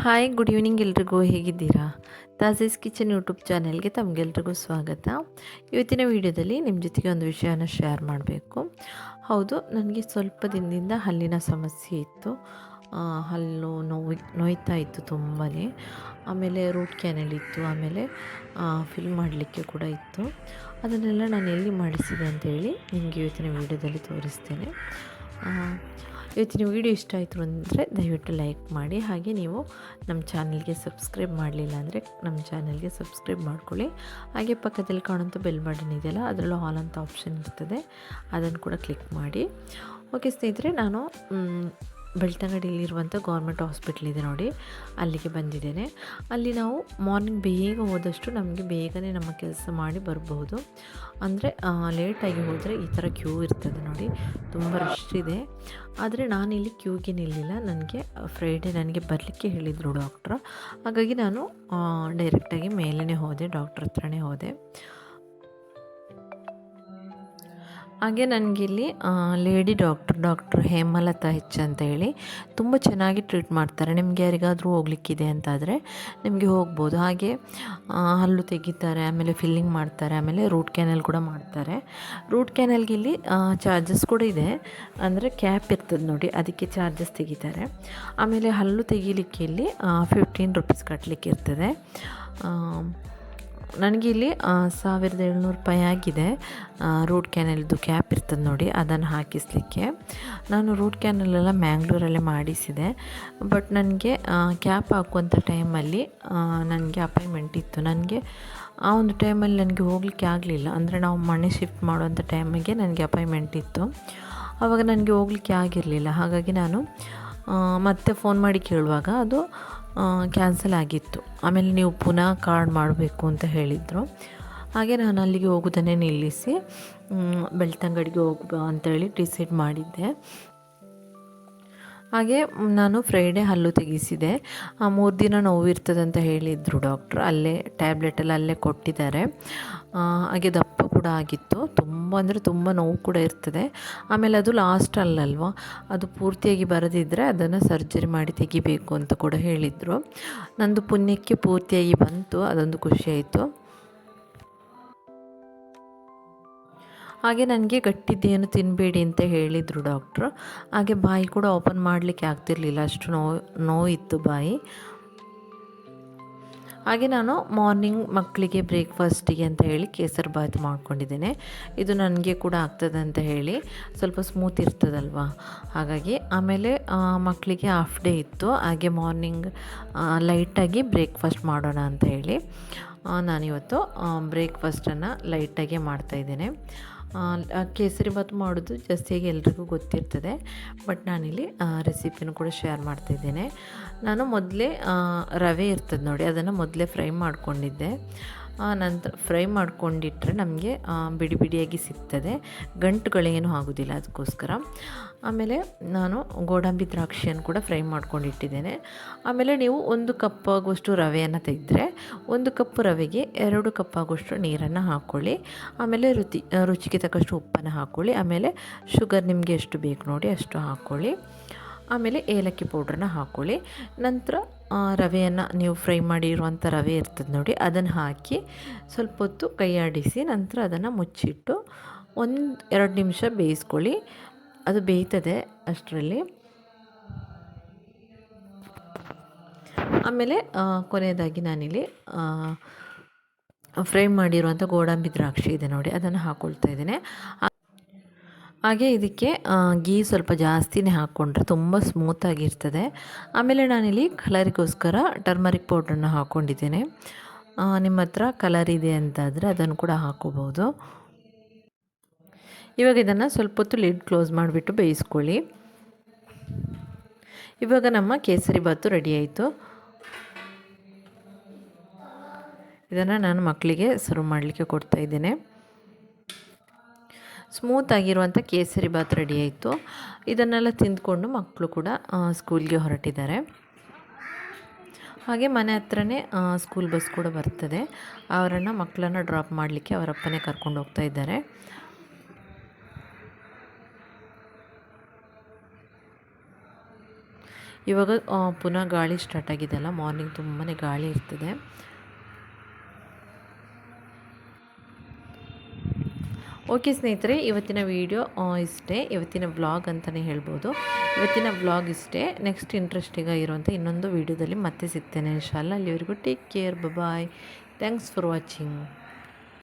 Hi good evening ಎಲ್ರಿಗೂ ಹೇಗಿದ್ದೀರಾ? ತಾಜೀಸ್ kitchen YouTube ಚಾನೆಲ್ಗೆ ತಮಗೆಲ್ರಿಗೂ ಸ್ವಾಗತ. ಇವತ್ತಿನ ವಿಡಿಯೋದಲ್ಲಿ ನಿಮ್ಮ ಜೊತೆಗೆ ಒಂದು ವಿಷಯನ ಶೇರ್ ಮಾಡಬೇಕು. ಹೌದು, ನನಗೆ ಸ್ವಲ್ಪ ದಿನದಿಂದ ಹಲ್ಲಿನ ಸಮಸ್ಯೆ ಇತ್ತು. ಹಲ್ಲು ನೋವು, ನೋಯ್ತಾ ಇತ್ತು ತುಂಬಾ ಆಮೇಲೆ ರೂಟ್ ಕ್ಯಾನಲ್ ಇತ್ತು, ಆಮೇಲೆ ಫಿಲ್ ಮಾಡಲಿಕ್ಕೆ ಕೂಡ ಇತ್ತು. ಅದನ್ನೆಲ್ಲ ನಾನು ಎಲ್ಲಿ ಮಾಡಿಸಿದೆ ಅಂತೇಳಿ ನಿಮಗೆ ಇವತ್ತಿನ ವಿಡಿಯೋದಲ್ಲಿ ತೋರಿಸ್ತೇನೆ. ಇವತ್ತಿನ ವಿಡಿಯೋ ಇಷ್ಟ ಆಯಿತು ಅಂದರೆ ದಯವಿಟ್ಟು ಲೈಕ್ ಮಾಡಿ, ಹಾಗೆ ನೀವು ನಮ್ಮ ಚಾನಲ್ಗೆ ಸಬ್ಸ್ಕ್ರೈಬ್ ಮಾಡಲಿಲ್ಲ ಅಂದರೆ ನಮ್ಮ ಚಾನಲ್ಗೆ ಸಬ್ಸ್ಕ್ರೈಬ್ ಮಾಡ್ಕೊಳ್ಳಿ. ಹಾಗೆ ಪಕ್ಕದಲ್ಲಿ ಕಾಣುವಂಥ ಬೆಲ್ ಬಟನ್ ಇದೆಯಲ್ಲ, ಅದರಲ್ಲೂ ಹಾಲ್ ಅಂತ ಆಪ್ಷನ್ ಇರ್ತದೆ, ಅದನ್ನು ಕೂಡ ಕ್ಲಿಕ್ ಮಾಡಿ. ಓಕೆ ಸ್ನೇಹಿತರೆ, ನಾನು ಬೆಳ್ತಂಗಡಿಯಲ್ಲಿರುವಂಥ ಗೌರ್ಮೆಂಟ್ ಹಾಸ್ಪಿಟ್ಲ್ ಇದೆ ನೋಡಿ, ಅಲ್ಲಿಗೆ ಬಂದಿದ್ದೇನೆ. ಅಲ್ಲಿ ನಾವು ಮಾರ್ನಿಂಗ್ ಬೇಗ ಹೋದಷ್ಟು ನಮಗೆ ಬೇಗನೆ ನಮ್ಮ ಕೆಲಸ ಮಾಡಿ ಬರಬಹುದು ಅಂದರೆ ಲೇಟಾಗಿ ಹೋದರೆ ಈ ಥರ ಕ್ಯೂ ಇರ್ತದೆ ನೋಡಿ, ತುಂಬ ರಶ್ ಇದೆ. ಆದರೆ ನಾನಿಲ್ಲಿ ಕ್ಯೂಗೆ ನಿಲ್ಲಿಲ್ಲ. ನನಗೆ ಫ್ರೈಡೇ ನನಗೆ ಬರಲಿಕ್ಕೆ ಹೇಳಿದರು ಡಾಕ್ಟ್ರು ಹಾಗಾಗಿ ನಾನು ಡೈರೆಕ್ಟಾಗಿ ಮೇಲೇ ಹೋದೆ ಡಾಕ್ಟ್ರ್ ಹತ್ರನೇ ಹೋದೆ. ಹಾಗೆ ನನಗಿಲ್ಲಿ lady doctor doctor Hemalatha H ಅಂತ ಹೇಳಿ ತುಂಬ ಚೆನ್ನಾಗಿ ಟ್ರೀಟ್ ಮಾಡ್ತಾರೆ. ನಿಮ್ಗೆ ಯಾರಿಗಾದರೂ ಹೋಗ್ಲಿಕ್ಕಿದೆ ಅಂತಾದರೆ ನಿಮಗೆ ಹೋಗ್ಬೋದು. ಹಾಗೆ ಹಲ್ಲು ತೆಗಿತಾರೆ, ಆಮೇಲೆ ಫಿಲ್ಲಿಂಗ್ ಮಾಡ್ತಾರೆ, ಆಮೇಲೆ ರೂಟ್ ಕ್ಯಾನಲ್ ಕೂಡ ಮಾಡ್ತಾರೆ. ರೂಟ್ ಕ್ಯಾನಲ್ಗೆ ಇಲ್ಲಿ ಚಾರ್ಜಸ್ ಕೂಡ ಇದೆ. ಅಂದರೆ ಕ್ಯಾಪ್ ಇರ್ತದೆ ನೋಡಿ, ಅದಕ್ಕೆ ಚಾರ್ಜಸ್ ತೆಗಿತಾರೆ. ಆಮೇಲೆ ಹಲ್ಲು ತೆಗಿಲಿಕ್ಕೆ ಇಲ್ಲಿ ಫಿಫ್ಟೀನ್ ರುಪೀಸ್ ಕಟ್ಟಲಿಕ್ಕೆ ಇರ್ತದೆ ಆ, ನನಗೆ ಇಲ್ಲಿ ಆ, ಸಾವಿರದ ಏಳ್ನೂರು ರೂಪಾಯಿ ಆಗಿದೆ. ರೂಟ್ ಕ್ಯಾನಲ್ದು ಕ್ಯಾಪ್ ಇರ್ತದೆ ನೋಡಿ ಅದನ್ನು ಹಾಕಿಸ್ಲಿಕ್ಕೆ. ನಾನು ರೂಟ್ ಕ್ಯಾನಲೆಲ್ಲ ಮ್ಯಾಂಗ್ಳೂರಲ್ಲೇ ಮಾಡಿಸಿದೆ. ಬಟ್ ನನಗೆ ಕ್ಯಾಪ್ ಹಾಕುವಂಥ ಟೈಮಲ್ಲಿ ನನಗೆ ಅಪಾಯಿಂಟ್ಮೆಂಟ್ ಇತ್ತು. ನನಗೆ ಆ ಒಂದು ಟೈಮಲ್ಲಿ ನನಗೆ ಹೋಗಲಿಕ್ಕೆ ಆಗಲಿಲ್ಲ. ಅಂದರೆ ನಾವು ಮನೆ ಶಿಫ್ಟ್ ಮಾಡುವಂಥ ಟೈಮಿಗೆ ನನಗೆ ಅಪಾಯಿಂಟ್ಮೆಂಟ್ ಇತ್ತು. ಆವಾಗ ನನಗೆ ಹೋಗಲಿಕ್ಕೆ ಆಗಿರಲಿಲ್ಲ. ಹಾಗಾಗಿ ನಾನು ಮತ್ತೆ ಫೋನ್ ಮಾಡಿ ಕೇಳುವಾಗ ಅದು ಕ್ಯಾನ್ಸಲ್ ಆಗಿತ್ತು. ಆಮೇಲೆ ನೀವು ಪುನಃ ಕಾರ್ಡ್ ಮಾಡಬೇಕು ಅಂತ ಹೇಳಿದರು. ಹಾಗೆ ನಾನು ಅಲ್ಲಿಗೆ ಹೋಗೋದನ್ನೇ ನಿಲ್ಲಿಸಿ ಬೆಳ್ತಂಗಡಿಗೆ ಹೋಗುವ ಅಂತೇಳಿ ಡಿಸೈಡ್ ಮಾಡಿದ್ದೆ. ಹಾಗೆ ನಾನು ಫ್ರೈಡೇ ಹಲ್ಲು ತೆಗೆಸಿದೆ. ಆ, ಮೂರು ದಿನ ನೋವಿರ್ತದಂತ ಹೇಳಿದರು ಡಾಕ್ಟ್ರು ಅಲ್ಲೇ ಟ್ಯಾಬ್ಲೆಟೆಲ್ಲ ಅಲ್ಲೇ ಕೊಟ್ಟಿದ್ದಾರೆ. ಹಾಗೆ ದಪ್ಪ ಕೂಡ ಆಗಿತ್ತು. ತುಂಬ ಅಂದರೆ ತುಂಬ ನೋವು ಕೂಡ ಇರ್ತದೆ. ಆಮೇಲೆ ಅದು ಲಾಸ್ಟ್ ಅಲ್ಲಲ್ವ? ಅದು ಪೂರ್ತಿಯಾಗಿ ಬರದಿದ್ದರೆ ಅದನ್ನು ಸರ್ಜರಿ ಮಾಡಿ ತೆಗಿಬೇಕು ಅಂತ ಕೂಡ ಹೇಳಿದರು. ನಂದು ಪುಣ್ಯಕ್ಕೆ ಪೂರ್ತಿಯಾಗಿ ಬಂತು. ಅದೊಂದು ಖುಷಿ ಆಯಿತು. ಹಾಗೆ ನನಗೆ ಗಟ್ಟಿದ್ದೇನು ತಿನ್ನಬೇಡಿ ಅಂತ ಹೇಳಿದರು ಡಾಕ್ಟ್ರು ಹಾಗೆ ಬಾಯಿ ಕೂಡ ಓಪನ್ ಮಾಡಲಿಕ್ಕೆ ಆಗ್ತಿರ್ಲಿಲ್ಲ. ಅಷ್ಟು ನೋವು ನೋವಿತ್ತು ಬಾಯಿ. ಹಾಗೆ ನಾನು ಮಾರ್ನಿಂಗ್ ಮಕ್ಕಳಿಗೆ ಬ್ರೇಕ್ಫಾಸ್ಟಿಗೆ ಅಂತ ಹೇಳಿ ಕೇಸರಿ ಬಾತ್ ಮಾಡ್ಕೊಂಡಿದ್ದೇನೆ. ಇದು ನನಗೆ ಕೂಡ ಆಗ್ತದೆ ಅಂತ ಹೇಳಿ ಸ್ವಲ್ಪ ಸ್ಮೂತ್ ಇರ್ತದಲ್ವಾ? ಹಾಗಾಗಿ ಆಮೇಲೆ ಮಕ್ಕಳಿಗೆ ಹಾಫ್ ಡೇ ಇತ್ತು. ಹಾಗೆ ಮಾರ್ನಿಂಗ್ ಲೈಟಾಗಿ ಬ್ರೇಕ್ಫಾಸ್ಟ್ ಮಾಡೋಣ ಅಂತ ಹೇಳಿ ನಾನಿವತ್ತು ಬ್ರೇಕ್ಫಾಸ್ಟನ್ನು ಲೈಟಾಗೆ ಮಾಡ್ತಾಯಿದ್ದೇನೆ ಕೇಸರಿ ಭಾತ್ ಮಾಡೋದು ಜಾಸ್ತಿಯಾಗಿ ಎಲ್ರಿಗೂ ಗೊತ್ತಿರ್ತದೆ. ಬಟ್ ನಾನಿಲ್ಲಿ ರೆಸಿಪಿನೂ ಕೂಡ ಶೇರ್ ಮಾಡ್ತಾಯಿದ್ದೇನೆ ನಾನು ಮೊದಲೇ ರವೆ ಇರ್ತದೆ ನೋಡಿ, ಅದನ್ನು ಮೊದಲೇ ಫ್ರೈ ಮಾಡ್ಕೊಂಡಿದ್ದೆ. ನಂತರ ಫ್ರೈ ಮಾಡ್ಕೊಂಡಿಟ್ರೆ ನಮಗೆ ಬಿಡಿ ಬಿಡಿಯಾಗಿ ಸಿಗ್ತದೆ. ಗಂಟುಗಳೇನು ಆಗೋದಿಲ್ಲ ಅದಕ್ಕೋಸ್ಕರ. ಆಮೇಲೆ ನಾನು ಗೋಡಂಬಿ ದ್ರಾಕ್ಷಿಯನ್ನು ಕೂಡ ಫ್ರೈ ಮಾಡ್ಕೊಂಡಿಟ್ಟಿದ್ದೇನೆ. ಆಮೇಲೆ ನೀವು ಒಂದು ಕಪ್ ಆಗುವಷ್ಟು ರವೆಯನ್ನು ತೆಗೆದ್ರೆ, ಒಂದು ಕಪ್ ರವೆಗೆ ಎರಡು ಕಪ್ ಆಗುವಷ್ಟು ನೀರನ್ನು ಹಾಕ್ಕೊಳ್ಳಿ ಆಮೇಲೆ ರುಚಿ, ರುಚಿಗೆ ತಕ್ಕಷ್ಟು ಉಪ್ಪನ್ನು ಹಾಕ್ಕೊಳ್ಳಿ ಆಮೇಲೆ ಶುಗರ್ ನಿಮಗೆ ಎಷ್ಟು ಬೇಕು ನೋಡಿ ಅಷ್ಟು ಹಾಕ್ಕೊಳ್ಳಿ ಆಮೇಲೆ ಏಲಕ್ಕಿ ಪೌಡ್ರನ್ನ ಹಾಕ್ಕೊಳ್ಳಿ ನಂತರ ರವೆಯನ್ನು ನೀವು ಫ್ರೈ ಮಾಡಿರುವಂಥ ರವೆ ಇರ್ತದೆ ನೋಡಿ, ಅದನ್ನು ಹಾಕಿ ಸ್ವಲ್ಪ ಹೊತ್ತು ಕೈಯಾಡಿಸಿ ನಂತರ ಅದನ್ನು ಮುಚ್ಚಿಟ್ಟು ಒಂದು ಎರಡು ನಿಮಿಷ ಬೇಯಿಸ್ಕೊಳ್ಳಿ. ಅದು ಬೇಯ್ತದೆ ಅಷ್ಟರಲ್ಲಿ. ಆಮೇಲೆ ಕೊನೆಯದಾಗಿ ನಾನಿಲ್ಲಿ ಫ್ರೈ ಮಾಡಿರುವಂಥ ಗೋಡಂಬಿ ದ್ರಾಕ್ಷಿ ಇದೆ ನೋಡಿ, ಅದನ್ನು ಹಾಕ್ಕೊಳ್ತಾ ಇದ್ದೇನೆ. ಹಾಗೆ ಇದಕ್ಕೆ ಗೀ ಸ್ವಲ್ಪ ಜಾಸ್ತಿನೇ ಹಾಕ್ಕೊಂಡ್ರೆ ತುಂಬ ಸ್ಮೂತಾಗಿರ್ತದೆ ಆಮೇಲೆ ನಾನಿಲ್ಲಿ ಕಲರಿಗೋಸ್ಕರ ಟರ್ಮರಿಕ್ ಪೌಡ್ರನ್ನು ಹಾಕ್ಕೊಂಡಿದ್ದೇನೆ ನಿಮ್ಮ ಹತ್ರ ಕಲರ್ ಇದೆ ಅಂತಾದರೆ ಅದನ್ನು ಕೂಡ ಹಾಕೋಬೋದು ಇವಾಗ ಇದನ್ನು ಸ್ವಲ್ಪ ಹೊತ್ತು ಲಿಡ್ ಕ್ಲೋಸ್ ಮಾಡಿಬಿಟ್ಟು ಬೇಯಿಸ್ಕೊಳ್ಳಿ. ಇವಾಗ ನಮ್ಮ ಕೇಸರಿ ಬಾತು ರೆಡಿ ಆಯಿತು. ಇದನ್ನು ನಾನು ಮಕ್ಕಳಿಗೆ ಸರ್ವ್ ಮಾಡಲಿಕ್ಕೆ ಕೊಡ್ತಾ ಸ್ಮೂತ್ ಆಗಿರುವಂಥ ಕೇಸರಿ ಬಾತ್ ರೆಡಿ ಆಯಿತು. ಇದನ್ನೆಲ್ಲ ತಿಂದ್ಕೊಂಡು ಮಕ್ಕಳು ಕೂಡ ಸ್ಕೂಲ್ಗೆ ಹೊರಟಿದ್ದಾರೆ. ಹಾಗೆ ಮನೆ ಹತ್ರನೇ ಸ್ಕೂಲ್ ಬಸ್ ಕೂಡ ಬರ್ತದೆ. ಅವರನ್ನು ಮಕ್ಕಳನ್ನು ಡ್ರಾಪ್ ಮಾಡಲಿಕ್ಕೆ ಅವರಪ್ಪನೇ ಕರ್ಕೊಂಡು ಹೋಗ್ತಾ ಇದ್ದಾರೆ. ಇವಾಗ ಪುನಃ ಗಾಳಿ ಸ್ಟಾರ್ಟ್ ಆಗಿದೆಲ್ಲ ಮಾರ್ನಿಂಗ್ ತುಂಬಾ ಗಾಳಿ ಇರ್ತದೆ. ಓಕೆ ಸ್ನೇಹಿತರೆ, ಇವತ್ತಿನ ವಿಡಿಯೋ ಇಷ್ಟೇ. ಇವತ್ತಿನ ವ್ಲಾಗ್ ಅಂತಲೇ ಹೇಳ್ಬೋದು. ಇವತ್ತಿನ ವ್ಲಾಗ್ ಇಷ್ಟೇ. ನೆಕ್ಸ್ಟ್ ಇಂಟ್ರೆಸ್ಟಿಂಗ್ ಇರುವಂಥ ಇನ್ನೊಂದು ವೀಡಿಯೋದಲ್ಲಿ ಮತ್ತೆ ಸಿಗ್ತೇನೆ. ಇನ್ಶಾಲ್ಲ ಅಲ್ಲಿವರೆಗೂ take care bye thanks for watching